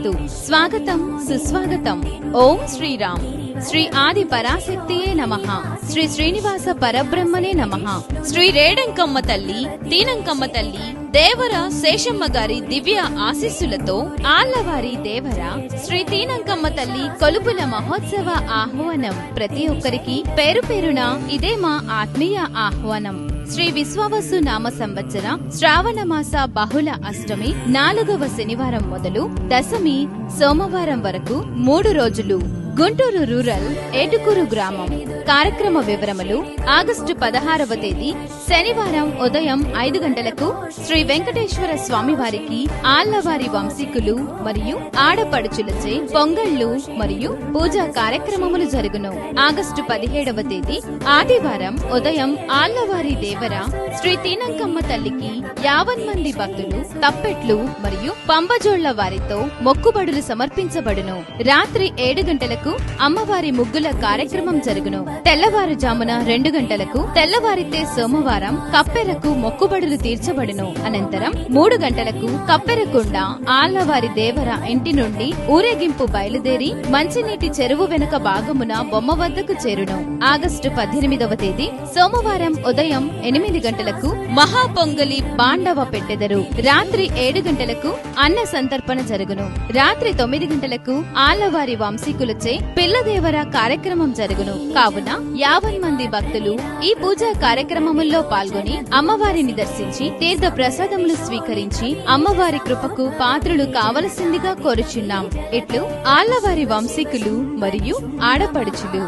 నమస్తు స్వాగతం సుస్వాగతం. ఓం శ్రీరామ్. శ్రీ ఆది పరాశక్తియే నమః. శ్రీ శ్రీనివాస పరబ్రహ్మనే నమః. శ్రీ రేడంకమ్మ తల్లి తీనంకమ్మ తల్లి దేవర శేషమ్మ గారి దివ్య ఆశీస్సులతో ఆళ్ళవారి దేవర శ్రీ తీనంకమ్మ తల్లి కొలుపుల మహోత్సవ ఆహ్వానం. ప్రతి ఒక్కరికి పేరు పేరున ఇదే మా ఆత్మీయ ఆహ్వానం. శ్రీ విశ్వావసు నామ సంవత్సర శ్రావణ మాస బహుళ అష్టమి నాలుగవ శనివారం మొదలు దశమి సోమవారం వరకు మూడు రోజులు. గుంటూరు రూరల్ ఏటుకూరు గ్రామం. కార్యక్రమ వివరములు ఆగస్టు పదహారవ తేదీ శనివారం ఉదయం ఐదు గంటలకు శ్రీ వెంకటేశ్వర స్వామి వారికి ఆళ్ళవారి వంశీకులు మరియు ఆడపడుచులచే పొంగళ్ళు మరియు పూజా కార్యక్రమములు జరుగును. ఆగస్టు పదిహేడవ తేదీ ఆదివారం ఉదయం ఆళ్ళవారి దేవర శ్రీ తీనంకమ్మ తల్లికి యావన్ మంది భక్తులు తప్పెట్లు మరియు పంబజోళ్ళ వారితో మొక్కుబడులు సమర్పించబడును. రాత్రి ఏడు గంటలకు అమ్మవారి ముగ్గుల కార్యక్రమం జరుగును. తెల్లవారుజామున రెండు గంటలకు తెల్లవారితే సోమవారం కప్పెరకు మొక్కుబడులు తీర్చబడును. అనంతరం మూడు గంటలకు కప్పెరకుండ ఆళ్ళవారి దేవర ఇంటి నుండి ఊరేగింపు బయలుదేరి మంచినీటి చెరువు వెనుక భాగమున బొమ్మ వద్దకు చేరును. ఆగస్టు పద్దెనిమిదవ తేదీ సోమవారం ఉదయం ఎనిమిది గంటలకు మహాపొంగలి పాండవ పెట్టెదరు. రాత్రి ఏడు గంటలకు అన్న సంతర్పణ జరుగును. రాత్రి తొమ్మిది గంటలకు ఆళ్ళవారి వంశీకులచే పిల్లదేవర కార్యక్రమం జరుగును. కావున యాభై మంది భక్తులు ఈ పూజా కార్యక్రమముల్లో పాల్గొని అమ్మవారిని దర్శించి తీర్థ ప్రసాదములు స్వీకరించి అమ్మవారి కృపకు పాత్రులు కావలసిందిగా కోరుచున్నాం. ఇట్లు ఆళ్ళవారి వంశీకులు మరియు ఆడపడుచులు.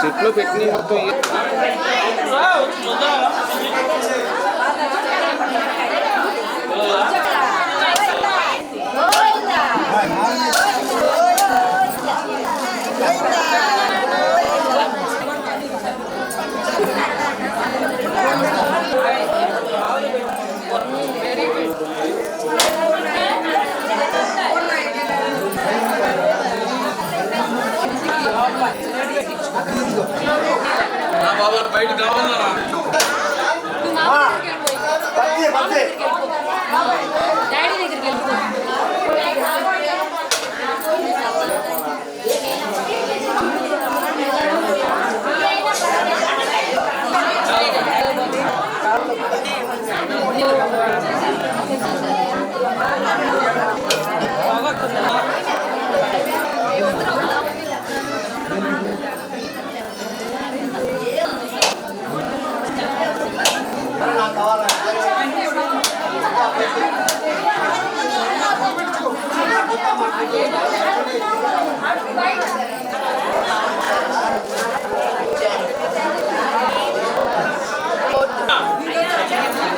చెట్లు పెట్టిన మొత్తం ఏ- ఆ, బయట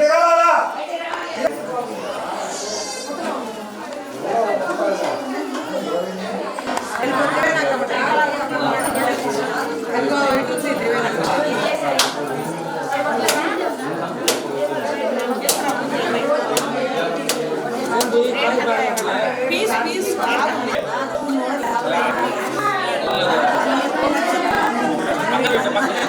దిగాలా ఆ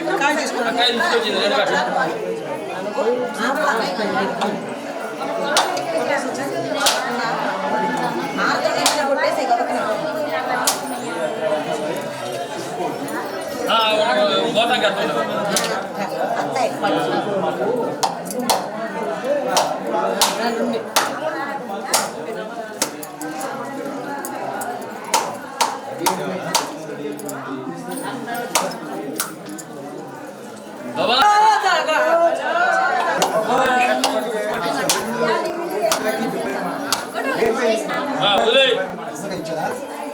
దానం పెట్ట కాయ తీసుకొచ్చింది గోతం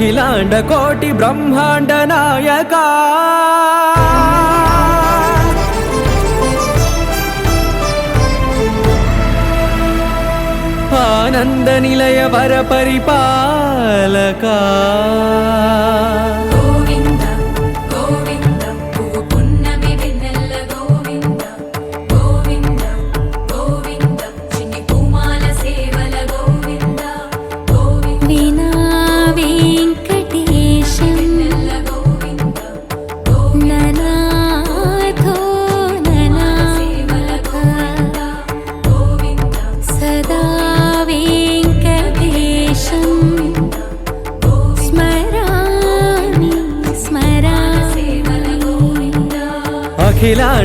అఖిలాండ కోటి బ్రహ్మాండ నాయక ఆనంద నిలయ వర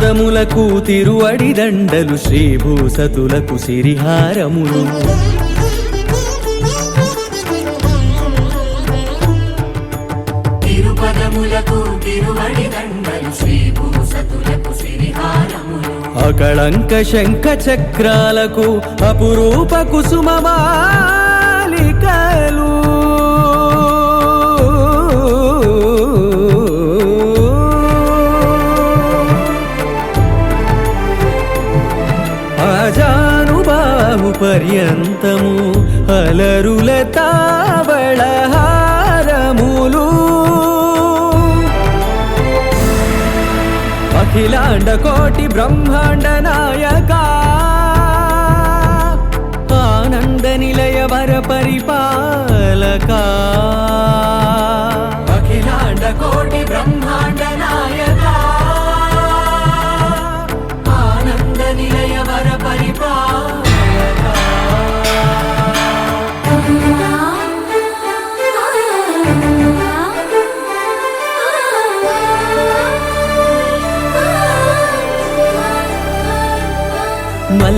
తిరుపదములకు తిరువడి దండలు శ్రీభూసతులకు సిరిహారములు. అకళంక శంఖ చక్రాలకు అపురూప కుసుమమాలికలు అజానుబాహు పర్యంతము అలరుల తావళహారములు. అఖిలాండ కోటి బ్రహ్మాండ నాయక ఆనంద నిలయ వర పరిపాలక. అఖిలాండ కోటి బ్రహ్మాండ నాయక.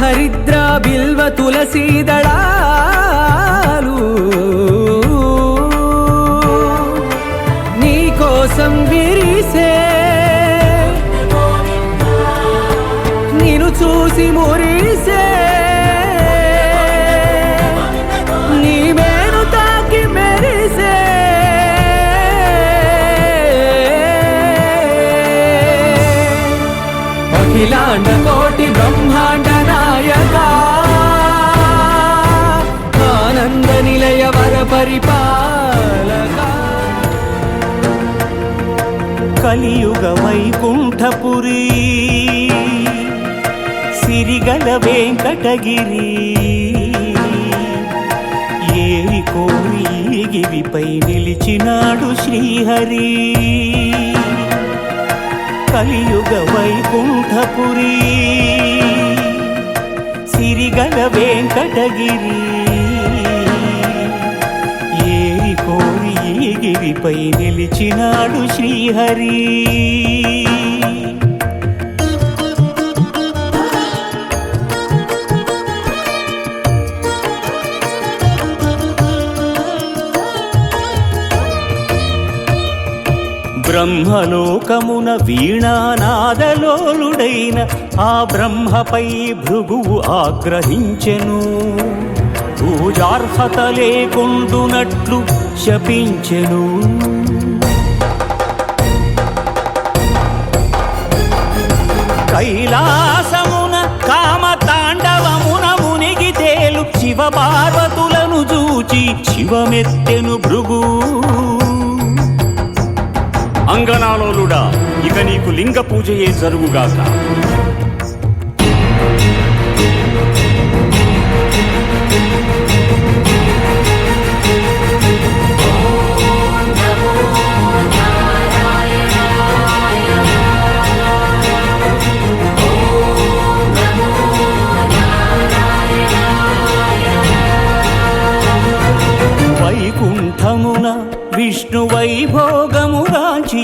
ಹರಿದ್ರ ಬಿಲ್ವ ತುಳಸಿದಳ వైకుంఠపురి. సిరిగల వెంకటగిరి. ఏరి కోరి గిరిపై నిలిచినాడు శ్రీహరి. కలియుగ వైకుంఠపురి. సిరిగల వెంకటగిరి. ఈ నిలిచినాడు శ్రీహరి. బ్రహ్మలోకమున వీణానాదలోలుడైన ఆ బ్రహ్మపై భృగువు ఆగ్రహించెను. పూజార్హత లేకుండునట్లు శపించెను కైలాసమున కామతాండవమున మునిగి తేలు శివ పార్వతులను చూచి శివమెత్తెను భృగు. అంగనాలోలుడా ఇక నీకు లింగ పూజయే జరుగుగాక.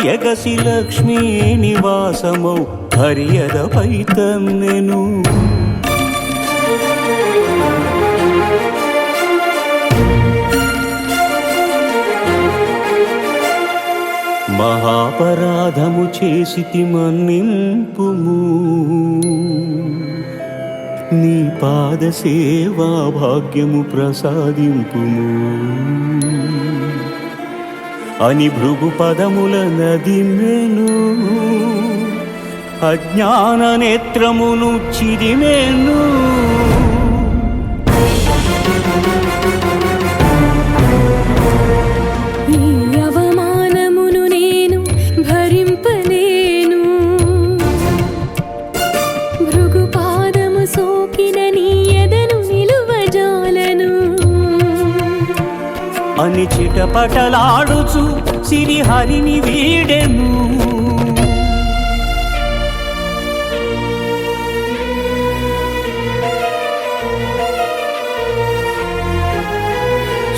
వైభోగముగాంచి ఎగసి లక్ష్మీ నివాసమౌ హరియదపై తన్నెను మహాపరాధము చేసి మన్నింపుము. నీ పాద సేవా భాగ్యము ప్రసాదింపుము. అని భృగు పదముల నది నదిమెను అజ్ఞాన నేత్రమును చిదిమెను అని చిటపటలాడుచు సిరిహరిని వీడెను.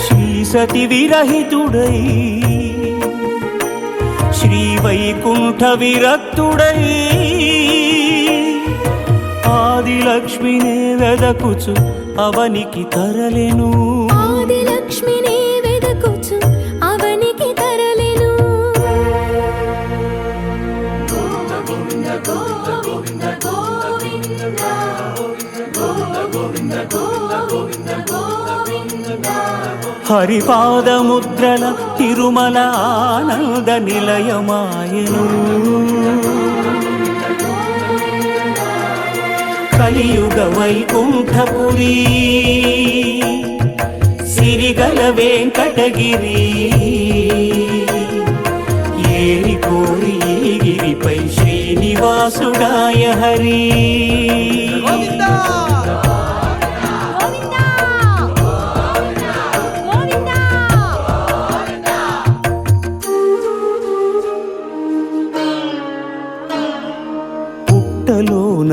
శ్రీ సతి విరహితుడై శ్రీ వైకుంఠ విరక్తుడై ఆదిలక్ష్మినే వెదకుచు అవనికి తరలెను. ఆది హరిపాదముద్రల తిరుమల ఆనంద నిలయమాయను. కలియుగ వైకుంఠపురి సిరిగల వెంకటగిరి ఏరి కోరి గిరిపై శ్రీనివాసుడాయ హరి.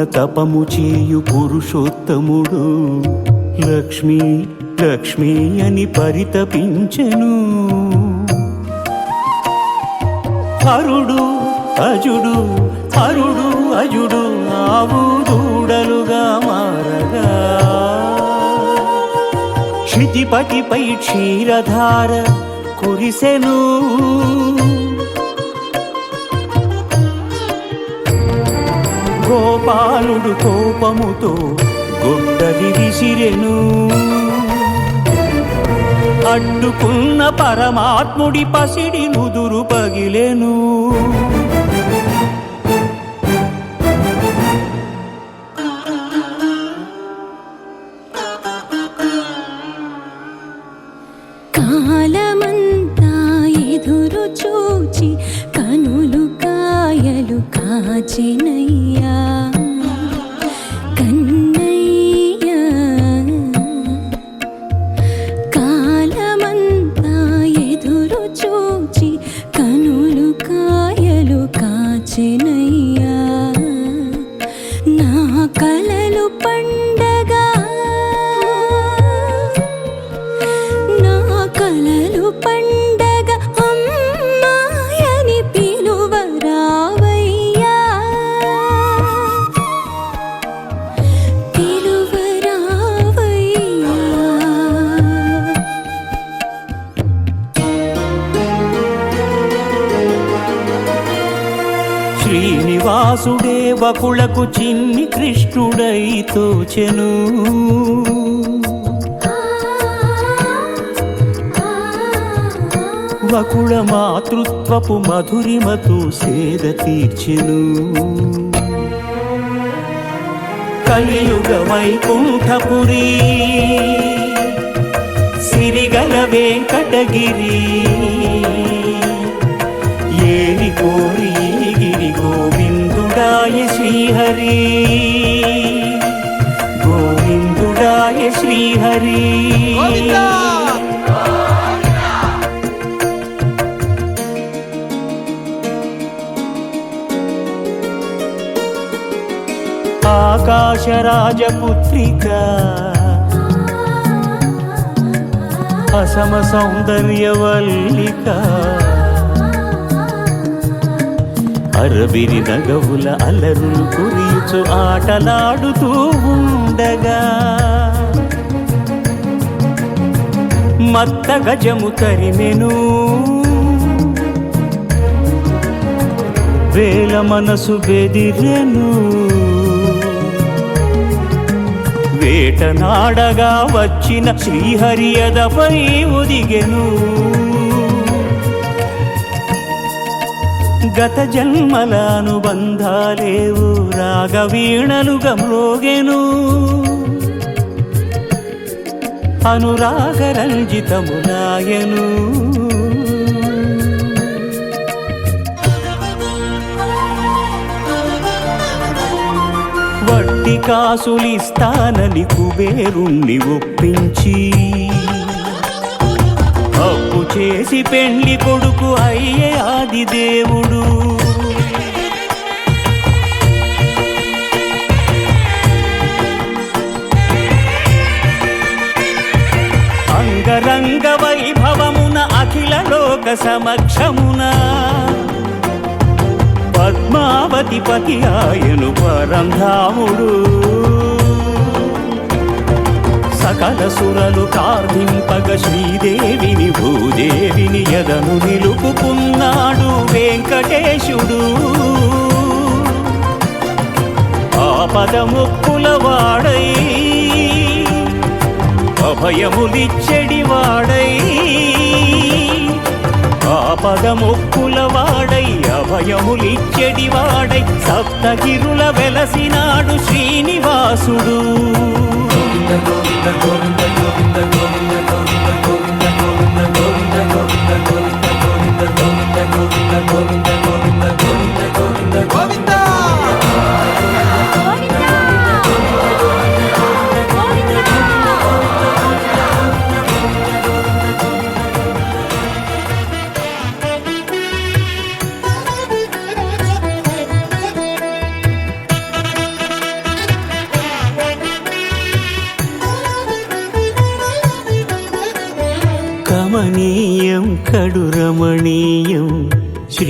తపము చేయు పురుషోత్తముడు. లక్ష్మీ లక్ష్మీ అని పరితపించెను. హరుడు అజుడు హరుడు అజుడు ఆవు దూడలుగా మారగా. క్షితిపతిపై క్షీరధార కురిసెను. గోపాలుడు కోపముతో గొడ్డలి విసిరెను. అడ్డుకున్న పరమాత్ముడి పసిడి నుదురు పగిలెను. వ్యాసుడే చిన్ని కృష్ణుడై తోచెను. వకుళ మాతృత్వపు మధురిమతో సేద తీర్చెను. కలియుగ వైకుంఠపురి సిరిగల వెంకటగిరి ఏరి కోరి గిరి గోవిందుడాయ శ్రీహరి. గోవిందుడాయ శ్రీహరి. ఆకాశరాజపుత్రిక అసమ సౌందర్యవల్లిక అరవిరి నగవుల అలరులు కురియుచు ఆటలాడుతూ ఉండగా. మత్త గజము తరిమెను. వేల మనసు బెదిరెను. వేటనాడగా వచ్చిన శ్రీహరియదపై ఒదిగెను గత జన్మల అనుబంధాలేవు రాగవీణలుగా మ్రోగెను అనురాగరంజితములాయను వట్టి కాసులిస్తానని కుబేరుణ్ణి ఒప్పించి చేసి పెళ్ళి కొడుకు అయ్యే ఆది దేవుడు అంగరంగ వైభవమున అఖిల లోక సమక్షమున పద్మావతి పతి ఆయను పరంధాముడు. సకల సురలు ప్రార్థింపగ శ్రీదేవిని భూదేవిని ఎదను నిలుపుకున్నాడు వెంకటేశుడు. ఆపదముక్కుల వాడై గోవింద గోవింద గోవింద గోవింద గోవింద గోవింద గోవింద గోవింద గోవింద కమనీయం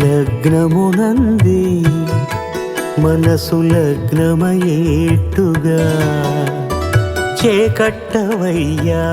లగ్నమునంది మనసు లగ్నమయేట్టుగా చేకట్టవయ్యా